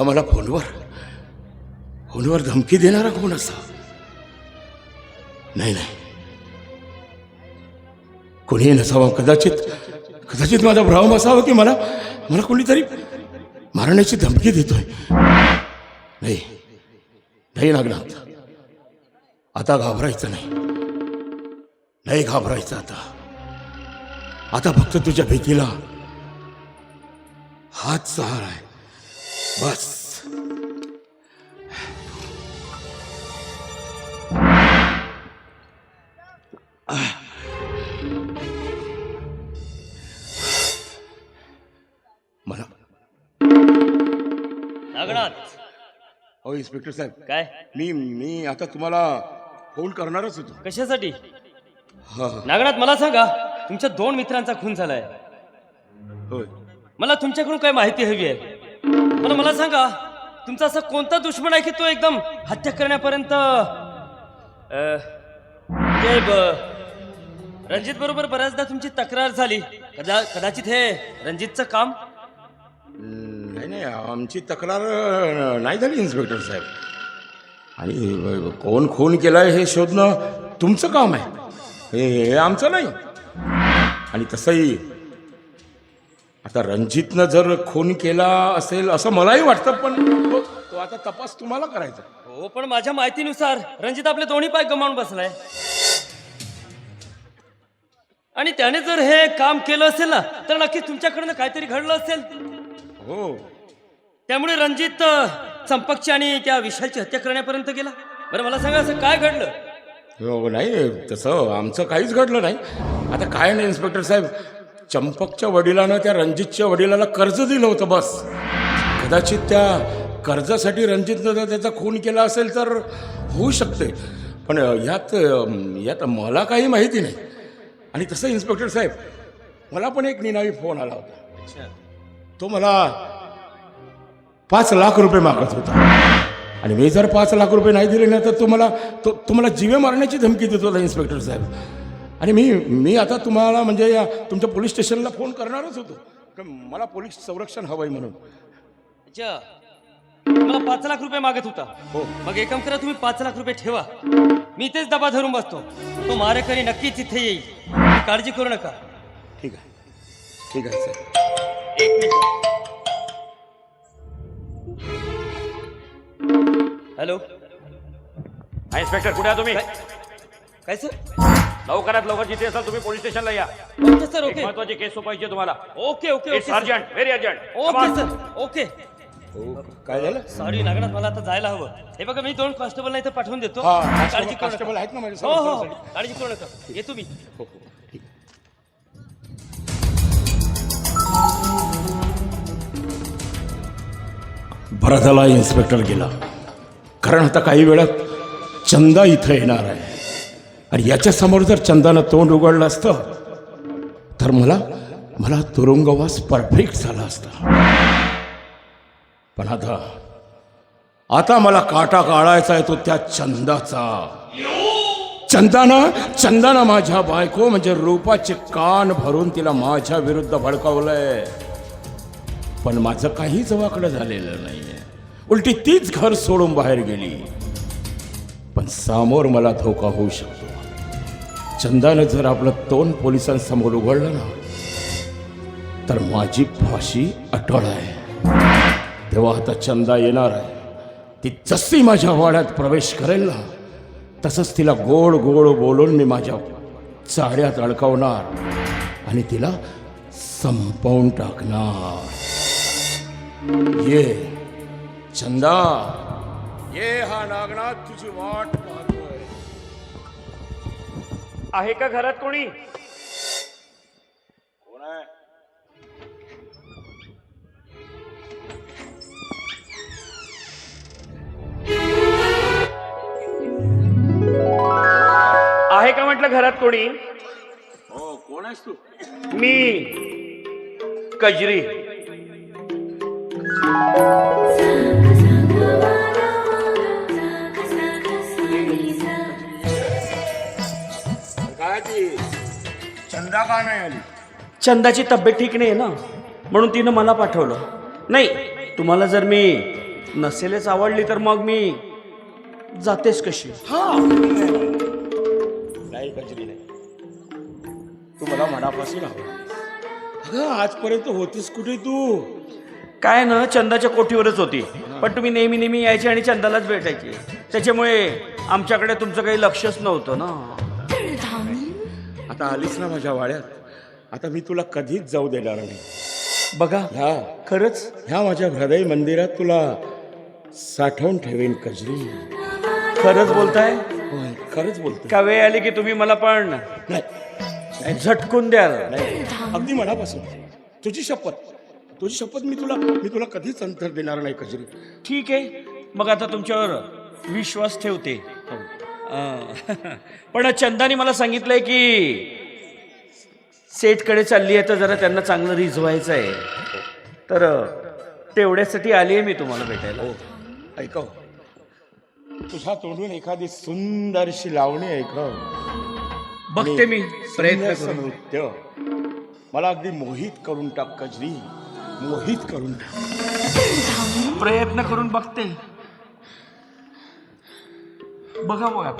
आम्हाला मला फोनवर फोनवर धमकी देणारा कोण असा? नाही नाही. कोणीही नसावा. कदाचित कदाचित माझा भ्रम असावा की मला मला कोणीतरी मारण्याची धमकी देतोय. नाही नाही नागनाथ. आता घाबरायचं नाही. नाही घाबरायचं आता. आता फक्त तुझ्या भीतीला हात सहारा आहे. बस. नागनाथ हो इन्स्पेक्टर साहेब. काय? मी मी आता तुम्हाला फोन करणारच होतो. कशासाठी? हा हा. नागनाथ मला सांगा तुमच्या दोन मित्रांचा खून झालाय. होय. मला तुमच्याकडून काय माहिती हवी आहे? मला मला सांगा तुमचा असा कोणता दुश्मन आहे की तो एकदम हत्या करण्यापर्यंत अं, ते ब- रणजित बरोबर बऱ्याचदा तुमची तक्रार झाली. कदा कदाचित हे रणजितचं काम नाही नाही आमची तक्रार नाही झाली इन्स्पेक्टर साहेब. आणि कोण खून केलाय हे शोधणं तुमचं काम आहे. हे हे आमचं नाही. आणि तसंही आता रणजितनं जर खून केला असेल असं मलाही वाटतं पण तो- तो आता तपास तुम्हाला करायचा. हो पण माझ्या माहितीनुसार रणजित आपले दोन्ही पाय गमावून बसलाय. आणि त्याने जर हे काम केलं असेल ना तर नक्कीच तुमच्याकडनं काहीतरी घडलं असेल. हो. त्यामुळे रणजित चंपकची आणि त्या विशालची हत्या करण्यापर्यंत गेला. बरं मला सांगा असं काय घडलं? हो नाही तसं आमचं काहीच घडलं नाही. आता काय नाही इन्स्पेक्टर साहेब चंपकच्या वडिलानं त्या रणजितच्या वडिलाला कर्ज दिलं होतं बस. कदाचित त्या कर्जासाठी रणजितनं जर त्याचा खून केला असेल तर होऊ शकते. पण यात यात मला काही माहिती नाही. आणि तसं इन्स्पेक्टर साहेब मला पण एक निनावी फोन आला होता. तो मला पाच लाख रुपये मागत होता. आणि मी जर पाच लाख रुपये नाही दिले ना तर तुम्हाला तो तुम्हाला जीवे मारण्याची धमकी देत होता इन्स्पेक्टर साहेब. आणि मी मी आता तुम्हाला म्हणजे या तुमच्या पोलीस स्टेशनला फोन करणारच होतो. कारण मला पोलीस संरक्षण हवंय म्हणून? अच्छा. मला पाच लाख रुपये मागत होता. हो. मग एक काम करा तुम्ही पाच लाख रुपये ठेवा. मी तेच दबा धरून बसतो. तो मारेकरी नक्कीच इथे येईल. काळजी करू नका. ठीक आहे. ठीक आहे सर एक मिनिट हॅलो. हा इन्स्पेक्टर कुठे आहात तुम्ही? काय सर? लवकरात लवकर जिथे असाल तुम्ही पोलीस स्टेशनला या. ओके सर एक ओके. महत्वाची केस सोपायची आहे तुम्हाला. Okay okay it's okay sir. Urgent very urgent okay sir. Okay. हो काय झालं? सॉरी नागनाथ मला आता जायला हवं. हे बघा मी दोन कॉन्स्टेबल इथे पाठवून देतो. हा, काळजी constable आहेत ना माझ्या हो हो हो. काळजी करू नका. येतो मी. हो इन्स्पेक्टर गेला. कारण आता काही वेळात चंदा इथं येणार आहे. आणि याच्यासमोर जर चंदानं तोंड उघडलं असतं तर मला मला तुरुंगवास परफेक्ट झाला असता. पण आता आता मला काटा काढायचा आहे तो त्या चंदाचा. चंदानं चंदानं माझ्या बायको म्हणजे रूपाचे कान भरून तिला माझ्या विरुद्ध भडकावलंय. पण माझं काहीच वाकडं झालेलं नाहीये. उलटी तीच घर सोडून बाहेर गेली. पण समोर मला धोका होऊ शकतो. चंदानं जर आपलं तोंड पोलिसांसमोर उघडलं ना तर माझी फाशी अटळ आहे. तेव्हा आता चंदा येणार आहे. ती जशी माझ्या वाड्यात प्रवेश करेल ना तसंच तिला गोड गोड बोलून मी माझ्या चाड्यात अडकवणार आणि तिला संपवून टाकणार. ये. चंदा। ये हा नागनाथ तुझी वाट पाहतोय. आहे का घरात कोणी? कोण आहे? आहे का म्हटलं घरात कोणी? हो कोण आहेस तू? मी. कजरी. चंदा का नाही आली? चंदाची तब्येत ठीक नाही ना? म्हणून तिनं मला पाठवलं. नाही तुम्हाला जर मी नसेलच आवडली तर मग मी जातेस कशी? हा. नाही गजरी नाही. तू मला मनापासून अगं आजपर्यंत होतीस कुठे तू? काय ना चंदाच्या कोठीवरच होती. पण तुम्ही नेहमी नेहमी यायचे आणि चंदालाच भेटायचे. त्याच्यामुळे आमच्याकडे तुमचं काही लक्षच नव्हतं ना. आता आलीस ना माझ्या वाड्यात. आता मी तुला कधीच जाऊ देणार नाही. बघा ह्या खरंच? ह्या माझ्या हृदय मंदिरात तुला साठवून ठेवेन कजरी. खरंच बोलताय? होय खरंच बोलतो का वेळ आली की तुम्ही मला पण नाही झटकून द्याल. नाही अगदी मनापासून. तुझी शपथ. तुझी शपथ मी तुला मी तुला कधीच अंतर देणार नाही कजरी. ठीक आहे. मग आता तुमच्यावर विश्वास ठेवते. पण चंदाने मला सांगितलंय की सेटकडे चालली आहे तर जरा त्यांना चांगलं रिझवायचं आहे. तर तेवढ्यासाठी आली आहे मी तुम्हाला भेटायला. हो. ऐकव तुझ्या तोंडून एखादी सुंदरशी लावणी ऐकव बघते मी प्रयत्न करून. नृत्य मला अगदी मोहित करून टाक कजरी. मोहित करून टाक. प्रयत्न करून बघते. बघा बघा